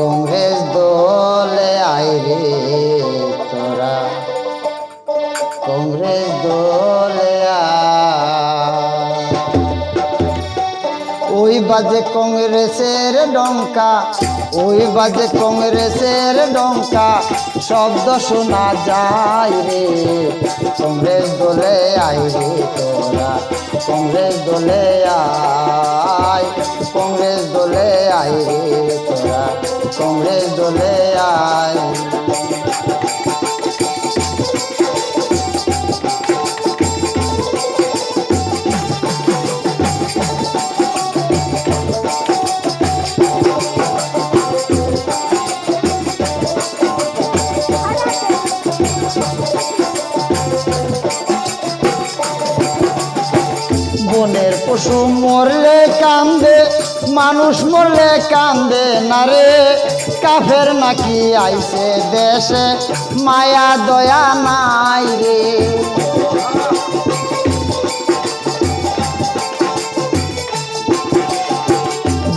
কংগ্রেস দলে আইরে তোরা কংগ্রেস দলে। ওই বাজে কংগ্রেসের ডঙ্কা, ওই বাজে কংগ্রেসের ডঙ্কা শব্দ শোনা যায় রে কংগ্রেস দলে আয় রে তোরা, কংগ্রেস দলে আয়, কংগ্রেস দলে আয় রে কংগ্রেস দলে আয়। বনের পশু মরলে কান্দে মানুষ মরলে কান্দে না রে। কাফের নাকি আইছে দেশে? মায়া, দয়া নাই রে।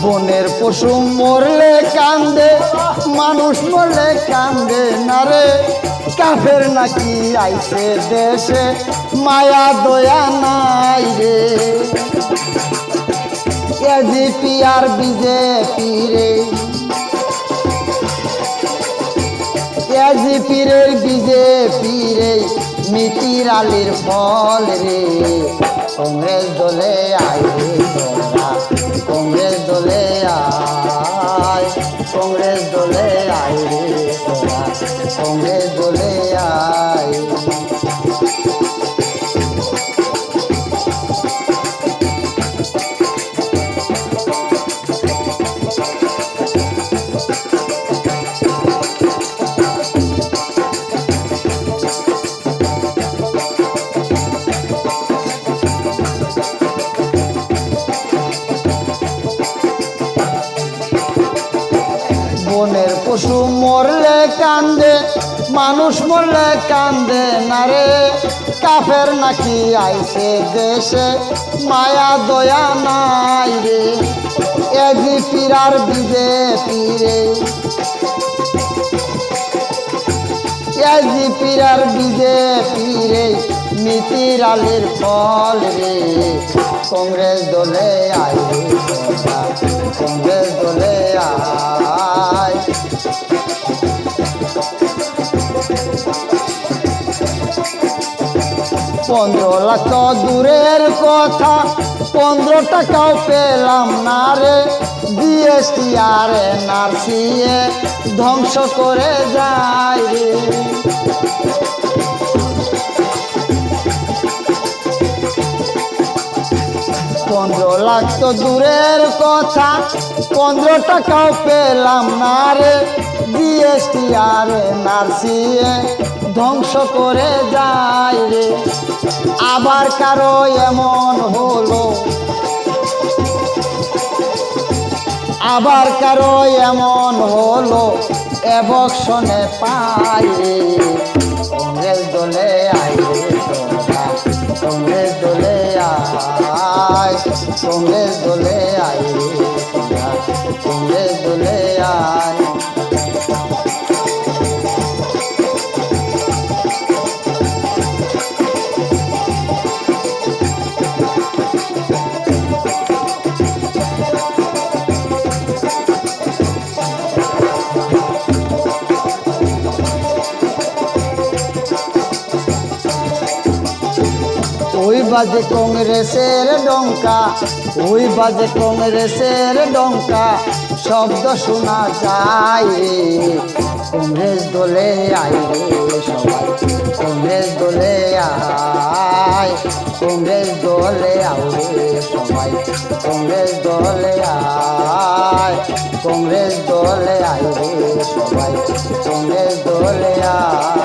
বনের পশু মরলে কান্দে, মানুষ মরলে কান্দে না রে। কাফের নাকি আইছে দেশে, মায়া, দয়া নাই রে। এজিপি আর বিজেপি রে। এজিপি পীরের বিজে পীরে মিতির আলির ফল রে। কংগ্রেস দলে আয় কংগ্রেস দলে আয়, কংগ্রেস দলে আয় রে কংগ্রেস পশু মরলে কান্দে, মানুষ মরলে কান্দে না রে। কাফের নাকি আইছে দেশে, মায়া, দয়া নাই রে। এজি পিরার বিজেপি রে। এজি পিরার বিজেপি রে মিতির আলির ফল রে। কংগ্রেস দলে আই কংগ্রেস দলে আয় পনেরো লাখ দূরের কথা পনেরো টাকাও পেলাম না রে। জিএসটি আর এনআরসি ধ্বংস করে যায় রে। পনেরো লাখ তো দূরের কথা। পনেরো টাকাও পেলাম না রে। জিএসটি আর এনআরসিএ ধ্বংস করে যায় রে। আবার কারও এমন হলো? আবার কারও এমন হলো? এবকশনে পাই রে। কংগ্রেস দলে আয় রে কংগ্রেস দলে আয় তোমে দোলে আয়। তোমে দোলে ওই বাজে কংগ্রেসের ডঙ্কা, ওই বাজে কংগ্রেসের ডঙ্কা, শব্দ শোনা যায়। কংগ্রেস দলে আয় সবাই, কংগ্রেস দলে আয়। কংগ্রেস দলে রে সবাই, কংগ্রেস দলে আয়। কংগ্রেস দলে আয় রে সবাই, কংগ্রেস দলে আয়।